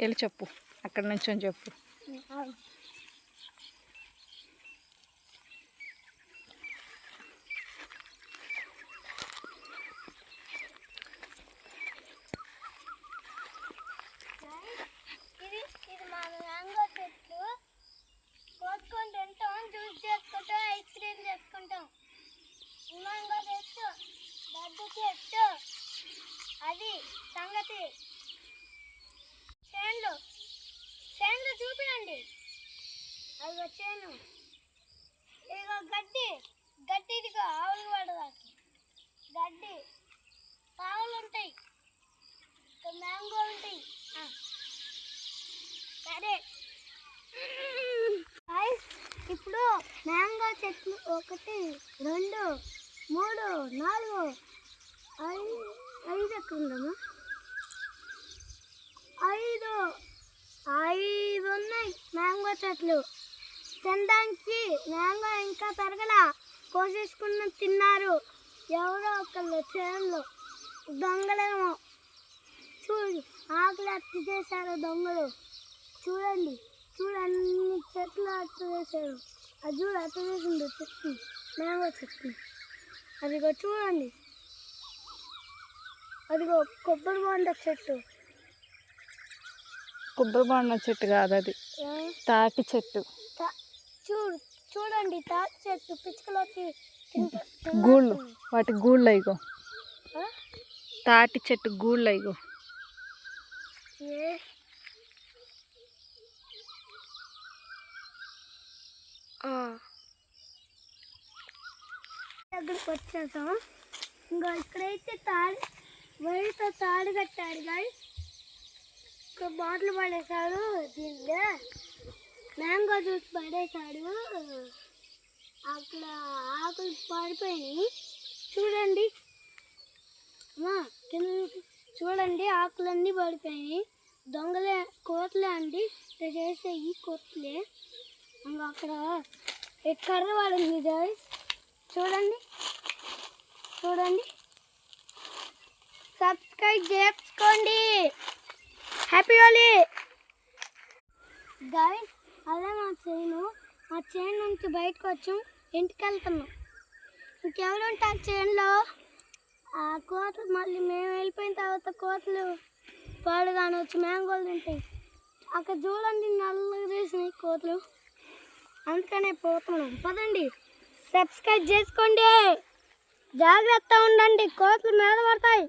వెళ్ళి చెప్పు. అక్కడ నుంచి చెప్పు. మ్యాంగో కోసుకొని తింటాం జ్యూస్ చేసుకుంటాం ఐస్ క్రీమ్ చేసుకుంటాం. మ్యాంగో చెట్టు దద్దు చెట్టు. అది సంగతి. చేన్లు చేన్లు చూపియండి. అది వచ్చాను ఇదిగో గడ్డి. గడ్డి ఇదిగో ఆవులు పడదాకి. గడ్డి. ఆవులు ఉంటాయి. మ్యాంగో ఉంటాయి. సరే. ఇప్పుడు మ్యాంగో చెట్లు ఒకటి రెండు మూడు నాలుగు ఐదు ఐదు ఎక్కడ ఉందమ్మా ఐదు ఐదు ఉన్నాయి మ్యాంగో చెట్లు. తినడానికి మ్యాంగో ఇంకా పెరగల. కోసేసుకున్న తిన్నారు. ఎవరో ఒకళ్ళు చేనులో. దొంగలేమో. చూడు ఆకులు అత్తి చేశారు దొంగలు. చూడండి చూడండి చెట్లు అత్త చేశారు. అది చూడు అత్త చేసింది చెట్టు. మ్యాంగో చెట్టు. అదిగో చూడండి. అదిగో కొబ్బరి బొండ చెట్టు. కొబ్బరి బొండ చెట్టు కాదు అది? తాటి చెట్టు. చూడు చూడండి తాటి చెట్టు పిచ్చుకలోకి గూళ్ళు. వాటి గూళ్ళు ఆ? తాటి చెట్టు గూళ్ళు ఏ? దగ్గరికి వచ్చేసాం ఇంకా ఇక్కడైతే తాడు వైర్తో తాడు కట్టాడు గాయస్ ఒక బాటిల్ పడేశాడు దీనిలో మ్యాంగో జ్యూస్ పడేశాడు. అక్కడ ఆకులు పడిపోయినాయి చూడండి. అమ్మా కింద చూడండి ఆకులన్నీ పడిపోయినాయి. దొంగలే కోట్లే అండి. ఇట్లా చేసే ఈ కోట్లే అక్కడ ఎక్కడ కర్ర పడింది చూడండి. చూడండి. సబ్స్క్రైబ్ చేసుకోండి. హ్యాపీ హోలీ. గైడ్ అదే మా చైన్ మా చైన్ నుంచి బయటకు వచ్చాం. ఇంటికి వెళ్తున్నాం. ఇంకెవరు ఉంటారు చైన్లో ఆ కోతలు మళ్ళీ మేము వెళ్ళిపోయిన తర్వాత కోతలు పాడుగానే వచ్చి మ్యాంగోలు తింటాయి. అక్కడ చూడండి నల్లగా చేసినాయి కోతలు. అందుకనే పోతున్నాం. పదండి. సబ్స్క్రైబ్ చేసుకోండి. జాగ్రత్త ఉండండి. కోతలు మీద పడతాయి.